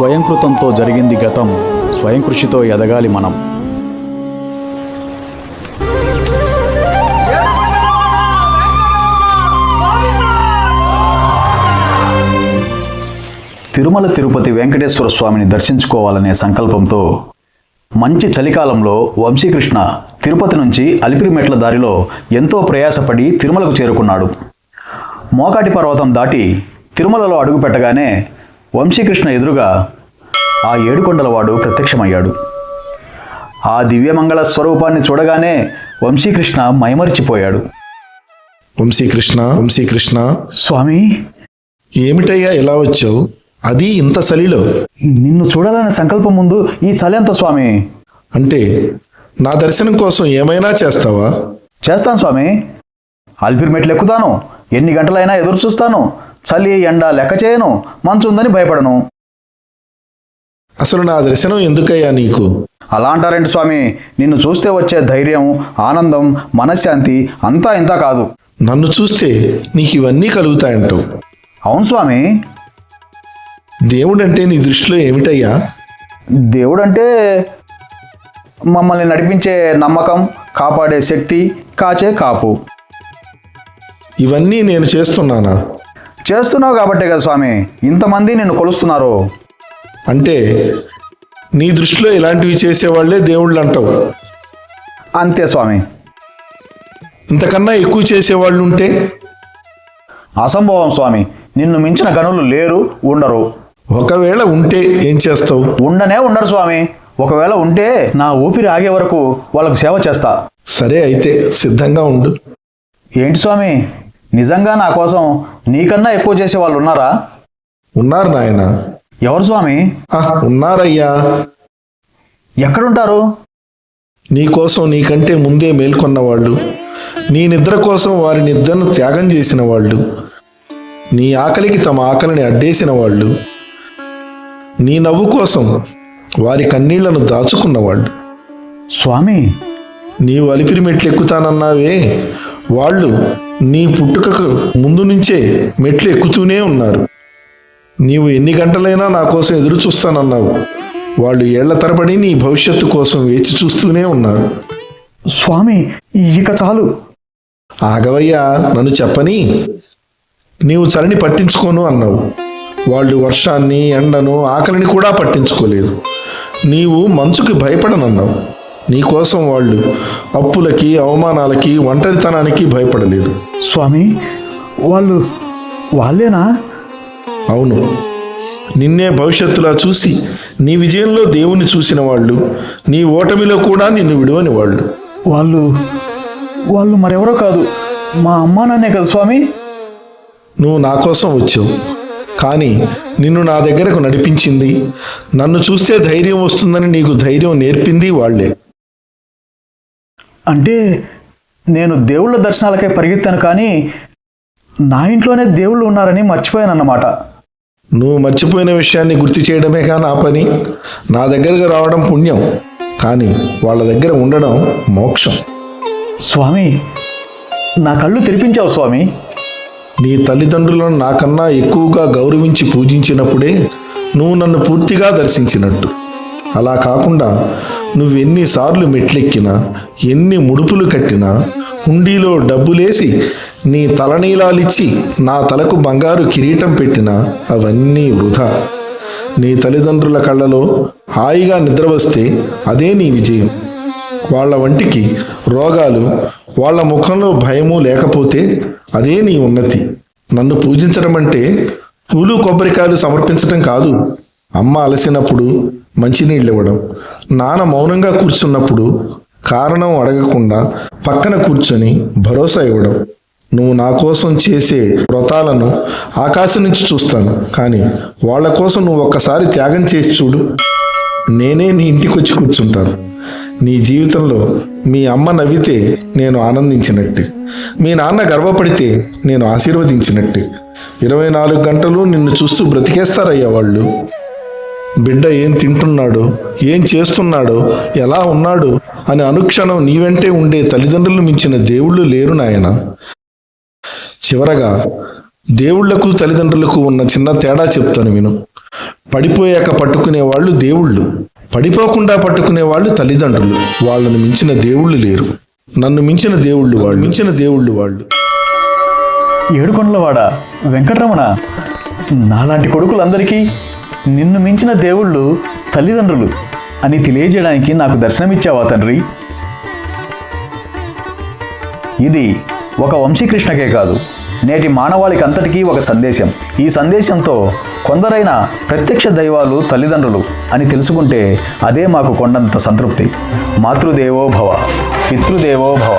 స్వయంకృతంతో జరిగింది గతం. స్వయం కృషితో ఎదగాలి మనం. తిరుమల తిరుపతి వెంకటేశ్వర స్వామిని దర్శించుకోవాలనే సంకల్పంతో మంచి చలికాలంలో వంశీకృష్ణ తిరుపతి నుంచి అలిపిరిమెట్ల దారిలో ఎంతో ప్రయాసపడి తిరుమలకు చేరుకున్నాడు. మోకాటి పర్వతం దాటి తిరుమలలో అడుగుపెట్టగానే వంశీకృష్ణ ఎదురుగా ఆ ఏడుకొండలవాడు ప్రత్యక్షమయ్యాడు. ఆ దివ్యమంగళ స్వరూపాన్ని చూడగానే వంశీకృష్ణ మైమరిచిపోయాడు. వంశీకృష్ణ వంశీకృష్ణ. స్వామి! ఏమిటయ్యా ఇలా వచ్చావు? అది ఇంత చలిలో నిన్ను చూడాలనే సంకల్పం ముందు ఈ చలెంత స్వామి. అంటే నా దర్శనం కోసం ఏమైనా చేస్తావా? చేస్తాను స్వామి. అల్పిరి మెట్లు ఎక్కుతాను. ఎన్ని గంటలైనా ఎదురు చూస్తాను చలి ఎండ లెక్క చేయను. మంచు ఉందని భయపడను. అసలు నా దర్శనం ఎందుకయ్యా నీకు? అలా అంటారేంటి స్వామి? నిన్ను చూస్తే వచ్చే ధైర్యం ఆనందం మనశ్శాంతి అంతా ఇంతా కాదు. నన్ను చూస్తే నీకు ఇవన్నీ కలుగుతాయంటావు. అవును స్వామి. దేవుడంటే నీ దృష్టిలో ఏమిటయ్యా? దేవుడంటే మమ్మల్ని నడిపించే నమ్మకం కాపాడే శక్తి కాచే కాపు. ఇవన్నీ నేను చేస్తున్నానా? చేస్తున్నావు కాబట్టే కదా స్వామి. ఇంతమంది నిన్ను కొలుస్తున్నారు. అంటే నీ దృష్టిలో ఇలాంటివి చేసేవాళ్ళే దేవుళ్ళు అంటావు అంతే స్వామి. ఇంతకన్నా ఎక్కువ చేసేవాళ్ళు ఉంటే అసంభవం స్వామి. నిన్ను మించిన గనులు లేరు ఉండరు. ఒకవేళ ఉంటే ఏం చేస్తావు? ఉండనే ఉండరు స్వామి. ఒకవేళ ఉంటే నా ఊపిరి ఆగే వరకు వాళ్ళకు సేవ చేస్తా. సరే అయితే సిద్ధంగా ఉండు. ఏంటి స్వామి? నిజంగా నా కోసం నీకన్నా ఎక్కువ చేసే వాళ్ళు ఉన్నారా? ఉన్నారు నాయన. ఎవరు స్వామి? ఉన్నారయ్యా. ఎక్కడుంటారు? నీ కోసం నీకంటే ముందే మేల్కొన్న వాళ్ళు నీ నిద్ర కోసం వారి నిద్రను త్యాగం చేసిన వాళ్ళు నీ ఆకలికి తమ ఆకలిని అడ్డేసిన వాళ్ళు నీ నవ్వు కోసం వారి కన్నీళ్ళను దాచుకున్న వాళ్ళు స్వామి! నీవు అలిపిరి మెట్లు ఎక్కుతానన్నావే వాళ్ళు నీ పుట్టుకకు ముందు నుంచే మెట్లు ఎక్కుతూనే ఉన్నారు. నీవు ఎన్ని గంటలైనా నా కోసం ఎదురు చూస్తానన్నావు. వాళ్ళు ఏళ్ళ తరబడి నీ భవిష్యత్తు కోసం వేచి చూస్తూనే ఉన్నారు. స్వామి ఇక చాలు. ఆగవయ్యా నన్ను చెప్పని. నీవు చలిని పట్టించుకోను అన్నావు. వాళ్ళు వర్షాన్ని ఎండను ఆకలిని కూడా పట్టించుకోలేదు. నీవు మంచుకి భయపడనన్నావు. నీకోసం వాళ్ళు అప్పులకి అవమానాలకి ఒంటరితనానికి భయపడలేదు. స్వామి వాళ్ళు వాళ్ళేనా? అవును. నిన్నే భవిష్యత్తులా చూసి నీ విజయంలో దేవుణ్ణి చూసిన వాళ్ళు నీ ఓటమిలో కూడా నిన్ను విడువని వాళ్ళు. వాళ్ళు వాళ్ళు మరెవరో కాదు మా అమ్మా నాన్నే కదా స్వామి. నువ్వు నా కోసం వచ్చావు కానీ నిన్ను నా దగ్గరకు నడిపించింది నన్ను చూస్తే ధైర్యం వస్తుందని నీకు ధైర్యం నేర్పింది వాళ్ళే అంటే నేను దేవుళ్ళ దర్శనాలకే పరిగెత్తాను కానీ నా ఇంట్లోనే దేవుళ్ళు ఉన్నారని మర్చిపోయానన్నమాట. నువ్వు మర్చిపోయిన విషయాన్ని గుర్తు చేయడమే కానీ ఆ పని. నా దగ్గరకు రావడం పుణ్యం కానీ వాళ్ళ దగ్గర ఉండడం మోక్షం. స్వామి నా కళ్ళు తెరిపించావు స్వామి. నీ తల్లిదండ్రులను నాకన్నా ఎక్కువగా గౌరవించి పూజించినప్పుడే నువ్వు నన్ను పూర్తిగా దర్శించినట్టు. అలా కాకుండా నువ్వు ఎన్నిసార్లు మెట్లెక్కినా ఎన్ని ముడుపులు కట్టినా హుండీలో డబ్బులేసి నీ తలనీలాలిచ్చి నా తలకు బంగారు కిరీటం పెట్టినా అవన్నీ వృధా. నీ తల్లిదండ్రుల కళ్ళలో హాయిగా నిద్ర వస్తే అదే నీ విజయం. వాళ్ళ వంటికి రోగాలు వాళ్ళ ముఖంలో భయము లేకపోతే అదే నీ ఉన్నతి. నన్ను పూజించడం అంటే పూలు కొబ్బరికాయలు సమర్పించడం కాదు. అమ్మ అలసినప్పుడు మంచినీళ్ళు ఇవ్వడం. నాన్న మౌనంగా కూర్చున్నప్పుడు కారణం అడగకుండా పక్కన కూర్చొని భరోసా ఇవ్వడం. నువ్వు నా కోసం చేసే వ్రతాలను ఆకాశం నుంచి చూస్తాను. కానీ వాళ్ళ కోసం నువ్వు ఒక్కసారి త్యాగం చేసి చూడు. నేనే నీ ఇంటికి వచ్చి కూర్చుంటాను. నీ జీవితంలో మీ అమ్మ నవ్వితే నేను ఆనందించినట్టే. మీ నాన్న గర్వపడితే నేను ఆశీర్వదించినట్టే. ఇరవై నాలుగు గంటలు నిన్ను చూస్తూ బ్రతికేస్తారయ్యా వాళ్ళు. బిడ్డ ఏం తింటున్నాడో? ఏం చేస్తున్నాడో? ఎలా ఉన్నాడో? అని అనుక్షణం నీ వెంటే ఉండే తల్లిదండ్రులు మించిన దేవుళ్ళు లేరు నాయన. చివరగా దేవుళ్ళకు తల్లిదండ్రులకు ఉన్న చిన్న తేడా చెప్తాను విను. పడిపోయాక పట్టుకునే వాళ్ళు దేవుళ్ళు. పడిపోకుండా పట్టుకునే వాళ్ళు తల్లిదండ్రులు. వాళ్ళను మించిన దేవుళ్ళు లేరు. నన్ను మించిన దేవుళ్ళు వాళ్ళు. మించిన దేవుళ్ళు వాళ్ళు. ఏడుకొండలవాడ వెంకటరమణ నాలాంటి కొడుకులందరికీ నిన్ను మించిన దేవుళ్ళు తల్లిదండ్రులు అని తెలియజేయడానికి నాకు దర్శనమిచ్చావా తండ్రి? ఇది ఒక వంశీకృష్ణకే కాదు నేటి మానవాళికి అంతటికీ ఒక సందేశం. ఈ సందేశంతో కొందరైన ప్రత్యక్ష దైవాలు తల్లిదండ్రులు అని తెలుసుకుంటే అదే మాకు కొండంత సంతృప్తి. మాతృదేవో భవ పితృదేవో భవ